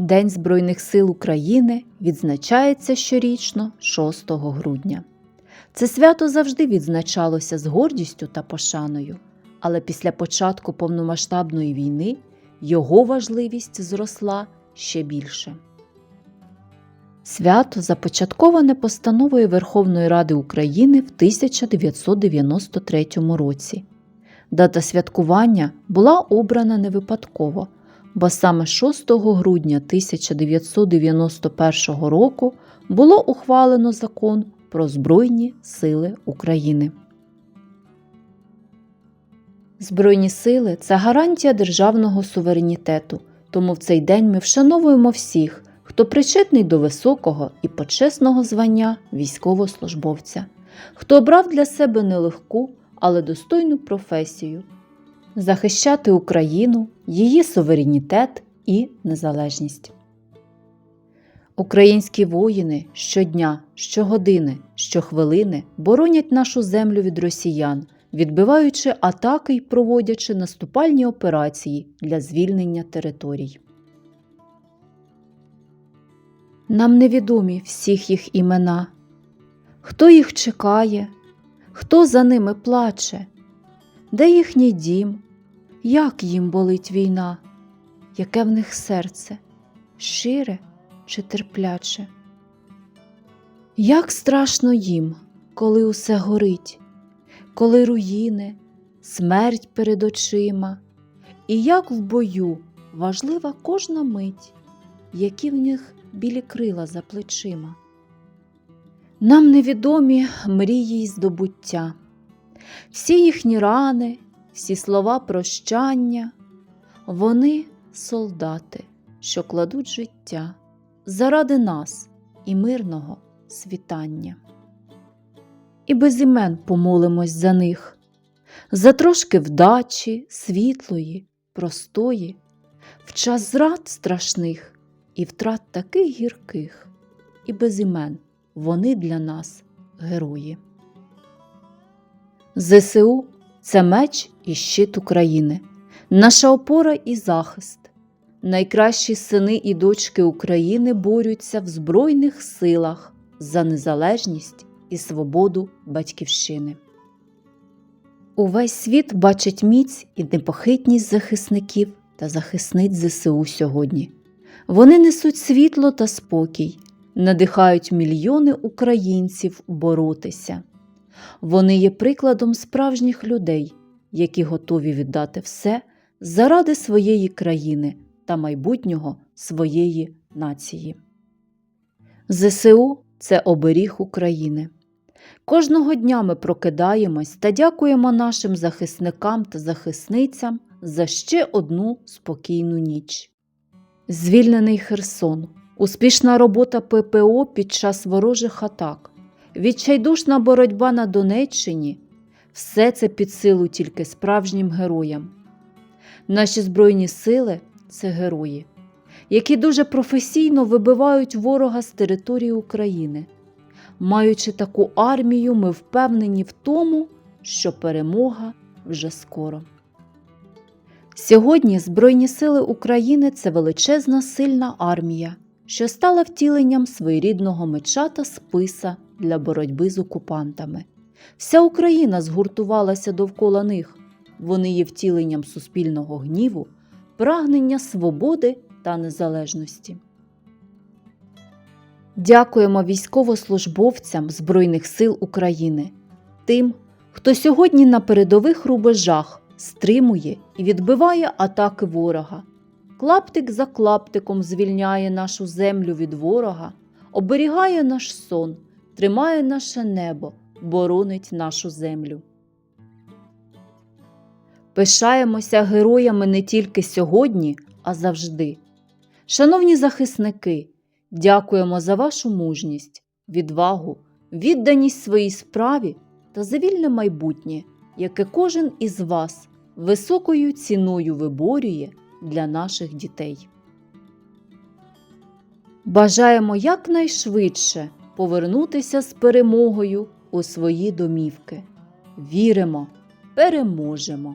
День Збройних сил України відзначається щорічно 6 грудня. Це свято завжди відзначалося з гордістю та пошаною, але після початку повномасштабної війни його важливість зросла ще більше. Свято започатковане постановою Верховної Ради України в 1993 році. Дата святкування була обрана не випадково, бо саме 6 грудня 1991 року було ухвалено закон про Збройні Сили України. Збройні сили це гарантія державного суверенітету, тому в цей день ми вшановуємо всіх, хто причетний до високого і почесного звання військовослужбовця, хто обрав для себе нелегку, але достойну професію захищати Україну, її суверенітет і незалежність. Українські воїни щодня, щогодини, щохвилини боронять нашу землю від росіян, відбиваючи атаки й проводячи наступальні операції для звільнення територій. Нам невідомі всіх їх імена, хто їх чекає, хто за ними плаче, де їхній дім, як їм болить війна, яке в них серце, щире чи терпляче. Як страшно їм, коли усе горить, коли руїни, смерть перед очима, і як в бою важлива кожна мить, які в них білі крила за плечима. Нам невідомі мрії й здобуття, всі їхні рани, всі слова прощання, вони солдати, що кладуть життя заради нас і мирного світання. І без імен помолимось за них, за трошки вдачі, світлої, простої, в час зрад страшних і втрат таких гірких, і без імен вони для нас герої. ЗСУ це меч і щит України, наша опора і захист. Найкращі сини і дочки України борються в Збройних силах за незалежність і свободу батьківщини. Увесь світ бачить міць і непохитність захисників та захисниць ЗСУ сьогодні. Вони несуть світло та спокій, надихають мільйони українців боротися. Вони є прикладом справжніх людей, які готові віддати все заради своєї країни та майбутнього своєї нації. ЗСУ це оберіг України. Кожного дня ми прокидаємось та дякуємо нашим захисникам та захисницям за ще одну спокійну ніч. Звільнений Херсон, успішна робота ППО під час ворожих атак, відчайдушна боротьба на Донеччині все це під силу тільки справжнім героям. Наші Збройні сили це герої, які дуже професійно вибивають ворога з території України. Маючи таку армію, ми впевнені в тому, що перемога вже скоро. Сьогодні Збройні сили України це величезна сильна армія, що стала втіленням своєрідного меча та списа для боротьби з окупантами. Вся Україна згуртувалася довкола них, вони є втіленням суспільного гніву, прагнення свободи та незалежності. Дякуємо військовослужбовцям Збройних сил України, тим, хто сьогодні на передових рубежах стримує і відбиває атаки ворога, клаптик за клаптиком звільняє нашу землю від ворога, оберігає наш сон, тримає наше небо, боронить нашу землю. Пишаємося героями не тільки сьогодні, а завжди. Шановні захисники, дякуємо за вашу мужність, відвагу, відданість своїй справі та за вільне майбутнє, яке кожен із вас високою ціною виборює для наших дітей. Бажаємо якнайшвидше повернутися з перемогою у свої домівки. Віримо, переможемо!